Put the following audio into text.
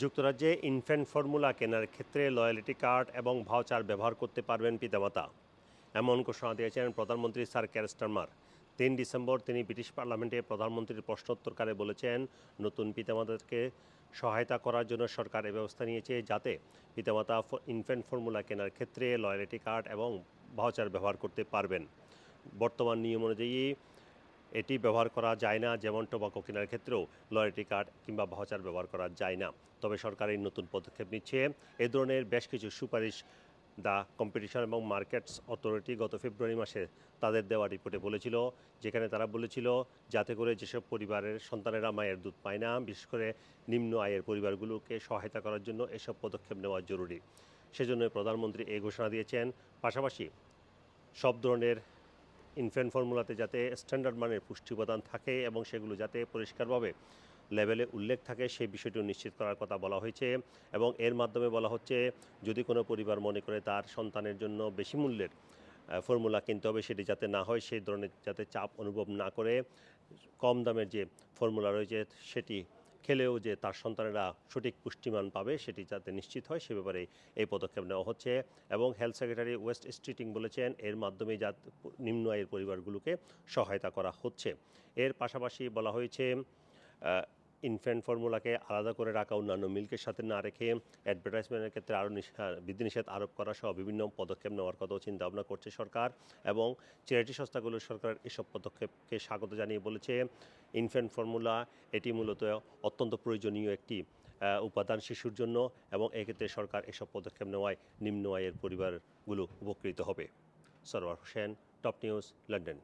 যুক্তরাজ্যে infant formula কেনার ক্ষেত্রে লয়ালিটি কার্ড এবং ভাউচার ব্যবহার করতে পারবেন পিতামাতা। এমন ঘোষণা দিয়েছেন প্রধানমন্ত্রী স্যার ক্যারেস্টারমার তিন ডিসেম্বর তিনি ব্রিটিশ পার্লামেন্টে প্রধানমন্ত্রীর প্রশ্নোত্তরকারে বলেছেন, নতুন পিতামাতাকে সহায়তা করার জন্য সরকার এ ব্যবস্থা নিয়েছে যাতে পিতামাতা ইনফ্যান্ট ফর্মুলা কেনার ক্ষেত্রে লয়ালিটি কার্ড এবং ভাউচার ব্যবহার করতে পারবেন। বর্তমান নিয়ম অনুযায়ী এটি ব্যবহার করা যায় না, যেমন টোবাকো কেনার ক্ষেত্রেও লয়ালিটি কার্ড কিংবা ভাউচার ব্যবহার করা যায় না। তবে সরকার এই নতুন পদক্ষেপ নিচ্ছে। এ ধরনের বেশ কিছু সুপারিশ দ্য কম্পিটিশন এবং মার্কেটস অথরিটি গত ফেব্রুয়ারি মাসে তাদের দেওয়া রিপোর্টে বলেছিল, যেখানে তারা বলেছিল, যাতে করে যেসব পরিবারের সন্তানেরা মায়ের দুধ পায় না, বিশেষ করে নিম্ন আয়ের পরিবারগুলোকে সহায়তা করার জন্য এসব পদক্ষেপ নেওয়া জরুরি। সেজন্য প্রধানমন্ত্রী এই ঘোষণা দিয়েছেন। পাশাপাশি সব ধরনের ইনফ্যান্ট ফর্মুলাতে যাতে স্ট্যান্ডার্ড মানের পুষ্টি উপাদান থাকে এবং সেগুলো যাতে পরিষ্কারভাবে লেভেলে উল্লেখ থাকে, সেই বিষয়টিও নিশ্চিত করার কথা বলা হয়েছে এবং এর মাধ্যমে বলা হচ্ছে, যদি কোনো পরিবার মনে করে তার সন্তানের জন্য বেশি মূল্যের ফর্মুলা কিনতে হবে, সেটি যাতে না হয়, সেই ধরনের যাতে চাপ অনুভব না করে, কম দামের যে ফর্মুলা রয়েছে, সেটি খেলেও যে তার সন্তানেরা সঠিক পুষ্টিমান পাবে সেটি যাতে নিশ্চিত হয়, সে ব্যাপারে এই পদক্ষেপ নেওয়া হচ্ছে। এবং হেলথ সেক্রেটারি ওয়েস্ট স্ট্রিটিং বলেছেন, এর মাধ্যমে যা নিম্ন আয়ের পরিবারগুলোকে সহায়তা করা হচ্ছে। এর পাশাপাশি বলা হয়েছে ইনফ্যান্ট ফর্মুলাকে আলাদা করে রাখা, অন্যান্য মিল্কের সাথে না রেখে অ্যাডভার্টাইজমেন্টের ক্ষেত্রে আরও বিধিনিষেধ আরোপ করা সহ বিভিন্ন পদক্ষেপ নেওয়ার কথাও চিন্তা ভাবনা করছে সরকার এবং চ্যারিটি সংস্থাগুলো সরকার এসব পদক্ষেপকে স্বাগত জানিয়ে বলেছে। ইনফ্যান্ট ফর্মুলা এটি মূলত অত্যন্ত প্রয়োজনীয় একটি উপাদান শিশুর জন্য এবং এক্ষেত্রে সরকার এসব পদক্ষেপ নেওয়ায় নিম্ন আয়ের পরিবারগুলো উপকৃত হবে। Sarwar Hossain top news London